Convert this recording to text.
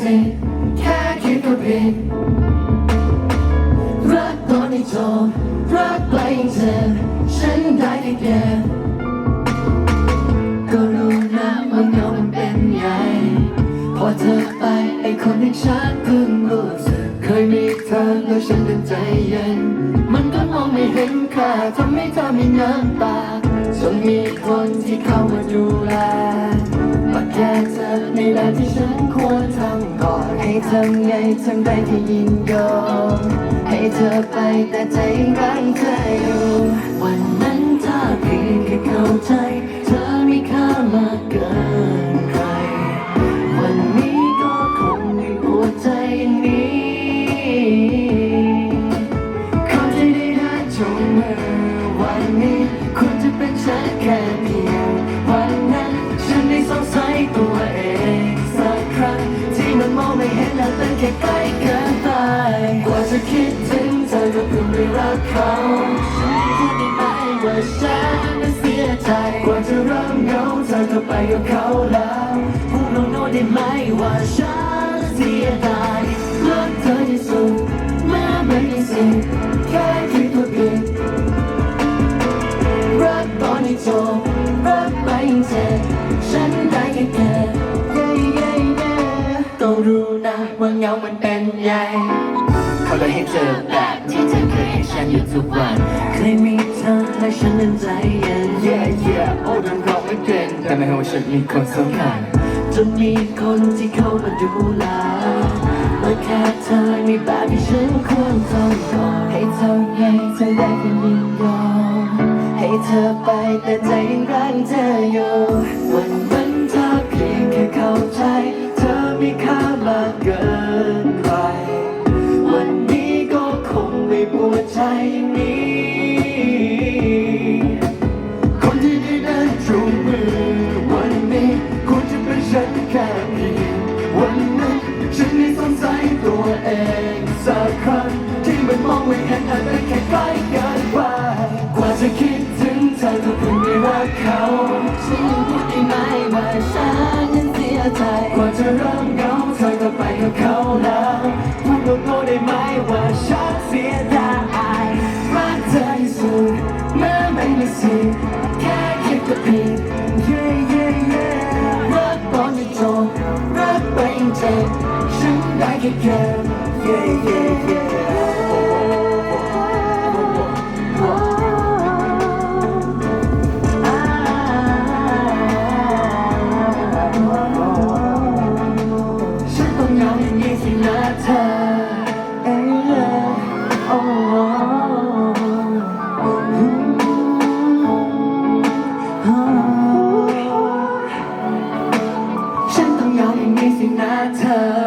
สิแค่คิดก็ผิดรักตอนที่จบรักไปยังเจ็บฉันได้แค่เก็บก็รู้นะว่าเงามันเป็นไงพอเธอไปไอ้คนที่ฉันเพิ่งรู้สึกเคยมีเธอแล้วฉันเป็นใจเย็น มันก็มองไม่เห็นค่าทำให้เธอมีน้ำตาจนมีคนที่เข้ามาดูแล แค่เธอในแบบที่ฉันควรทำก่อน ให้ทำไงทำได้ที่ยินยอม ให้เธอไปแต่ใจยังรักเธออยู่ ค่ใกล้เกินไปกว่าจะคิดถึงเธอก็เพิ่งได้รักเขาพูดได้ไหมว่าฉันนั้นเสียใจกว่าจะเริ่มเหงาเธอก็ไปกับเขาแล้วพูดโน้ตได้ไหมว่าฉันเสียดาย ขาเลยให้เจอแบบที่เธอเคยให้ฉันอยู่ทุกวัน เคยมีเธอและฉันนั้นใจเย็น yeah yeah โอ้ดังเราไม่เป็นแต่ไม่ว่าฉันมีคนสำคัญจนมีคนที่เข้ามาดูแลเมื่อแค่เธอมีแบบที่ฉันควรทำก่อนให้เธอไงเธอได้แค่ยินยอมให้เธอไปแต่ใจยังรักเธออยู่ อย่างนี้ คนที่ได้เดินจูงมือวันนี้ควรจะเป็นฉันแค่เพียงวันนั้นฉันได้สงสัยตัวเองสักครั้งที่มันมองไม่เห็นอาจเป็นแค่ใกล้กินไปกว่าจะคิดถึงเธอก็เพิ่งได้รักเขาฉันยังพูดได้ไหมว่าฉันนั้นเสียใจกว่าจะเริ่มเหงาเธอก็ไปกับเขาแล้วพูดโง่ๆได้ไหมว่าฉันเสียดา จบรักไปยังเจ็บฉันได้แค่เก็บ yeah yeah yeah ฉันต้องยอมอย่างนี้สินะเธอ เธอ